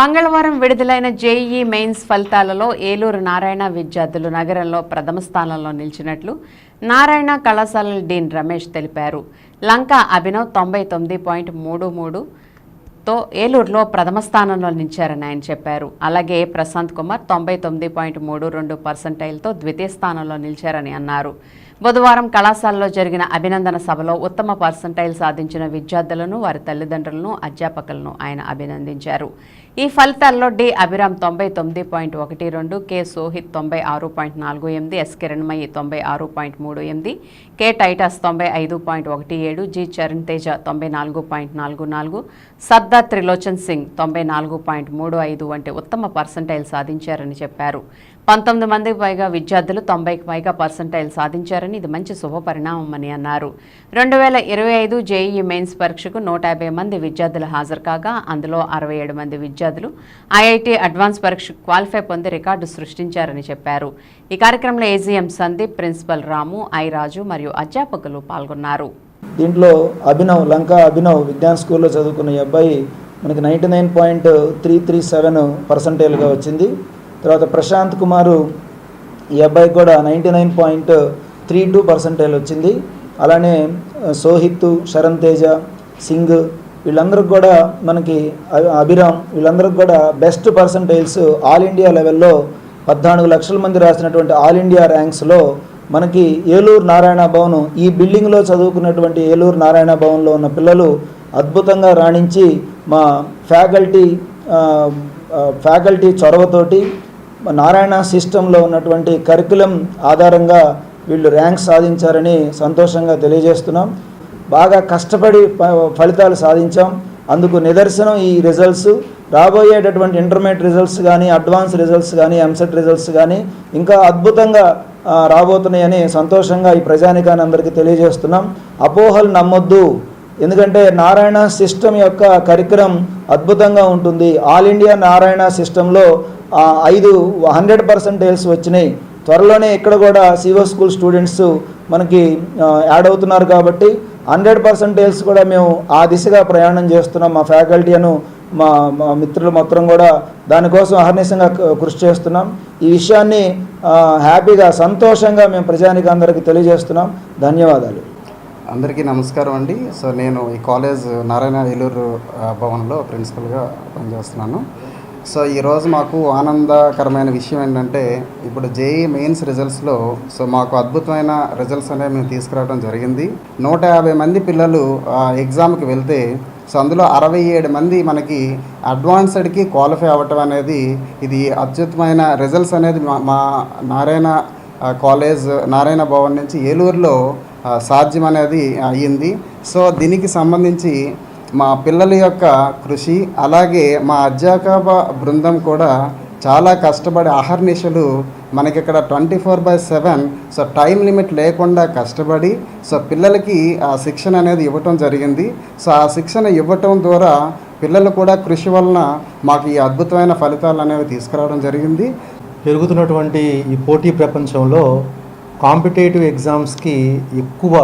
మంగళవారం విడుదలైన JEE mains ఫలితాలలో ఏలూరు నారాయణ విద్యార్థులు నగరంలో ప్రథమ స్థానంలో నిలిచినట్లు నారాయణ కళాశాలల డీన్ రమేష్ తెలిపారు. లంక అభినవ్ తొంభై తొమ్మిది పాయింట్ మూడు మూడు తో ఏలూరులో ప్రథమ స్థానంలో నిలిచారని ఆయన చెప్పారు. అలాగే ప్రశాంత్ కుమార్ తొంభై తొమ్మిది పాయింట్ మూడు రెండు పర్సెంటైల్తో ద్వితీయ స్థానంలో నిలిచారని అన్నారు. బుధవారం కళాశాలలో జరిగిన అభినందన సభలో ఉత్తమ పర్సెంటైల్ సాధించిన విద్యార్థులను వారి తల్లిదండ్రులను అధ్యాపకులను ఆయన అభినందించారు. ఈ ఫలితాల్లో డి అభిరామ్ తొంభై తొమ్మిది పాయింట్ ఒకటి రెండు కె సోహిత్ తొంభై ఆరు పాయింట్ నాలుగు ఎనిమిది ఎస్ కిరణ్మయి తొంభై ఆరు పాయింట్ మూడు ఎనిమిది కె టైటస్ తొంభై ఐదు పాయింట్ ఒకటి ఏడు జి చరణ్ తేజ తొంభై నాలుగు పాయింట్ నాలుగు నాలుగు సర్దార్ త్రిలోచన్ సింగ్ తొంభై నాలుగు పాయింట్ మూడు ఐదు వంటి ఉత్తమ పర్సంటైల్ సాధించారని చెప్పారు. పంతొమ్మిది మందికి పైగా విద్యార్థులు తొంభైకి పైగా పర్సంటైల్ సాధించారని ఇది మంచి శుభ పరిణామమని అన్నారు. రెండు వేల ఇరవై ఐదు జేఈఈ మెయిన్స్ పరీక్షకు నూట యాభై మంది విద్యార్థులు హాజరు కాగా అందులో అరవై ఏడు మంది విద్యార్థులు ఐఐటి అడ్వాన్స్ పరీక్షకు క్వాలిఫై పొంది రికార్డు సృష్టించారని చెప్పారు. ఈ కార్యక్రమంలో AGM Sandeep principal Ramu I Raju మరియు అధ్యాపకులు పాల్గొన్నారు. దీంట్లో అభినవ్ లంకా అభినవ్ విజ్ఞాన్ స్కూల్లో చదువుకున్న ఈ అబ్బాయి మనకి ninety nine point three three seven పర్సంటేజ్గా వచ్చింది. తర్వాత ప్రశాంత్ కుమారు ఈ అబ్బాయికి కూడా ninety nine point three two percentage వచ్చింది. అలానే సోహిత్ శరణ్ తేజ సింగ్ వీళ్ళందరికి కూడా మనకి అభి- అభిరామ్ వీళ్ళందరికి కూడా బెస్ట్ పర్సంటేజ్ ఆల్ ఇండియా లెవెల్లో పద్నాలుగు లక్షల మంది రాసినటువంటి ఆల్ ఇండియా ర్యాంక్స్లో మనకి ఏలూరు నారాయణ భవన్ ఈ బిల్డింగ్లో చదువుకున్నటువంటి ఏలూరు నారాయణ భవన్లో ఉన్న పిల్లలు అద్భుతంగా రాణించి మా ఫ్యాకల్టీ ఫ్యాకల్టీ చొరవతోటి నారాయణ సిస్టంలో ఉన్నటువంటి కరికులం ఆధారంగా వీళ్ళు ర్యాంక్ సాధించారని సంతోషంగా తెలియజేస్తున్నాం. బాగా కష్టపడి ఫలితాలు సాధించాం. అందుకు నిదర్శనం ఈ రిజల్ట్స్. రాబోయేటటువంటి ఇంటర్మీడియట్ రిజల్ట్స్ కానీ అడ్వాన్స్ రిజల్ట్స్ కానీ ఎంసెట్ రిజల్ట్స్ కానీ ఇంకా అద్భుతంగా రాబోతున్నాయని సంతోషంగా ఈ ప్రజానికాన్ని అందరికీ తెలియజేస్తున్నాం. అపోహలు నమ్మొద్దు. ఎందుకంటే నారాయణ సిస్టమ్ యొక్క కరికులం అద్భుతంగా ఉంటుంది. ఆల్ ఇండియా నారాయణ సిస్టంలో ఐదు హండ్రెడ్ పర్సెంటేజ్ వచ్చినాయి. త్వరలోనే ఇక్కడ కూడా సివో స్కూల్ స్టూడెంట్స్ మనకి యాడ్ అవుతున్నారు కాబట్టి హండ్రెడ్ పర్సెంటేజ్ కూడా మేము ఆ దిశగా ప్రయాణం చేస్తున్నాం. మా ఫ్యాకల్టీ అను మా మా మిత్రులు మొత్తం కూడా దానికోసం అహర్నిశంగా కృషి చేస్తున్నాం. ఈ విషయాన్ని హ్యాపీగా సంతోషంగా మేము ప్రజానికి అందరికీ తెలియజేస్తున్నాం. ధన్యవాదాలు. అందరికీ నమస్కారం అండి. సో నేను ఈ కాలేజ్ నారాయణ ఏలూరు భవన్లో ప్రిన్సిపల్గా పనిచేస్తున్నాను. సో ఈరోజు మాకు ఆనందకరమైన విషయం ఏంటంటే ఇప్పుడు జేఈ మెయిన్స్ రిజల్ట్స్లో సో మాకు అద్భుతమైన రిజల్ట్స్ అనేవి మేము తీసుకురావడం జరిగింది. నూట యాభై మంది పిల్లలు ఆ, ఎగ్జామ్కి వెళ్తే సో అందులో అరవై ఏడు మంది మనకి అడ్వాన్స్డ్కి క్వాలిఫై అవ్వటం అనేది ఇది అత్యుత్తమైన రిజల్ట్స్ అనేది మా మా నారాయణ కాలేజ్ నారాయణ భవన్ నుంచి ఏలూరులో సాధ్యం అనేది అయ్యింది. సో దీనికి సంబంధించి మా పిల్లల యొక్క కృషి అలాగే మా అధ్యాపక బృందం కూడా చాలా కష్టపడి అహర్నిశలు మనకి ఇక్కడ twenty four by seven so time limit లేకుండా కష్టపడి సో పిల్లలకి ఆ శిక్షణ అనేది ఇవ్వటం జరిగింది. సో ఆ శిక్షణ ఇవ్వటం ద్వారా పిల్లలు కూడా కృషి వలన మాకు ఈ అద్భుతమైన ఫలితాలు అనేవి తీసుకురావడం జరిగింది. పెరుగుతున్నటువంటి ఈ పోటీ ప్రపంచంలో కాంపిటేటివ్ ఎగ్జామ్స్కి ఎక్కువ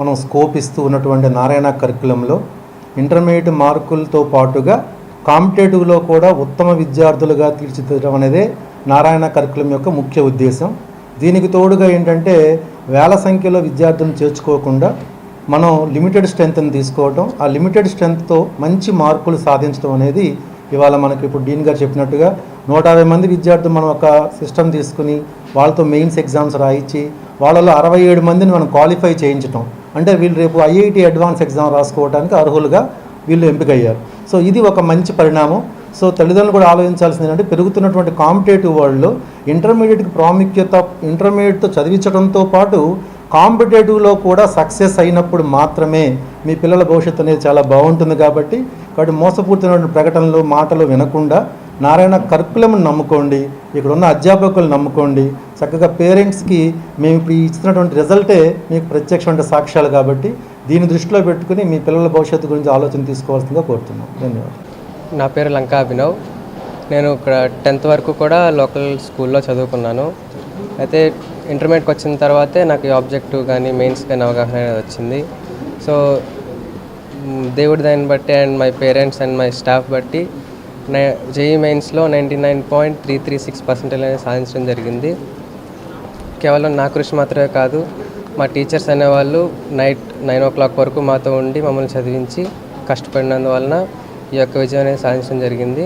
మనం స్కోప్ ఇస్తూ ఉన్నటువంటి నారాయణ కరికులంలో ఇంటర్మీడియట్ మార్కులతో పాటుగా కాంపిటేటివ్లో కూడా ఉత్తమ విద్యార్థులుగా తీర్చిదిద్దడం అనేదే నారాయణ కరికులం యొక్క ముఖ్య ఉద్దేశం. దీనికి తోడుగా ఏంటంటే వేల సంఖ్యలో విద్యార్థులను చేర్చుకోకుండా మనం లిమిటెడ్ స్ట్రెంత్ని తీసుకోవడం ఆ లిమిటెడ్ స్ట్రెంత్తో మంచి మార్కులు సాధించడం అనేది ఇవాళ మనకి ఇప్పుడు డీన్ గారు చెప్పినట్టుగా నూట యాభై మంది విద్యార్థులు మనం ఒక సిస్టమ్ తీసుకుని వాళ్ళతో మెయిన్స్ ఎగ్జామ్స్ రాయించి వాళ్ళలో అరవై ఏడు మందిని మనం క్వాలిఫై చేయించటం. అంటే వీళ్ళు రేపు ఐఐటి అడ్వాన్స్ ఎగ్జామ్ రాసుకోవడానికి అర్హులుగా వీళ్ళు ఎంపికయ్యారు. సో ఇది ఒక మంచి పరిణామం. సో తల్లిదండ్రులు కూడా ఆలోచించాల్సింది ఏంటంటే పెరుగుతున్నటువంటి కాంపిటేటివ్ వరల్డ్లో ఇంటర్మీడియట్కి ప్రాముఖ్యత ఇంటర్మీడియట్తో చదివించడంతో పాటు కాంపిటేటివ్లో కూడా సక్సెస్ అయినప్పుడు మాత్రమే మీ పిల్లల భవిష్యత్తు అనేది చాలా బాగుంటుంది కాబట్టి కాబట్టి మోసపూరితమైన ప్రకటనలు మాటలు వినకుండా నారాయణ కర్కులం నమ్ముకోండి ఇక్కడ ఉన్న అధ్యాపకులు నమ్ముకోండి. చక్కగా పేరెంట్స్కి మేము ఇప్పుడు ఇచ్చినటువంటి రిజల్టే మీకు ప్రత్యక్షమైన సాక్ష్యాలు కాబట్టి దీన్ని దృష్టిలో పెట్టుకుని మీ పిల్లల భవిష్యత్తు గురించి ఆలోచన తీసుకోవాల్సిందిగా కోరుతున్నాం. ధన్యవాదాలు. నా పేరు లంకా అభినవ్. నేను ఇక్కడ టెన్త్ వరకు కూడా లోకల్ స్కూల్లో చదువుకున్నాను. అయితే ఇంటర్మీడియట్కి వచ్చిన తర్వాతే నాకు ఈ ఆబ్జెక్టివ్ కానీ మెయిన్స్ కానీ అవగాహన అనేది వచ్చింది. సో దేవుడి దాన్ని బట్టి and my parents and my staff బట్టి జేఈ మెయిన్స్లో ninety nine point three three six percentage అనేది సాధించడం జరిగింది. కేవలం నా కృషి మాత్రమే కాదు మా టీచర్స్ అనేవాళ్ళు నైట్ నైన్ ఓ క్లాక్ వరకు మాతో ఉండి మమ్మల్ని చదివించి కష్టపడినందువలన ఈ యొక్క విజయం అనేది సాధించడం జరిగింది.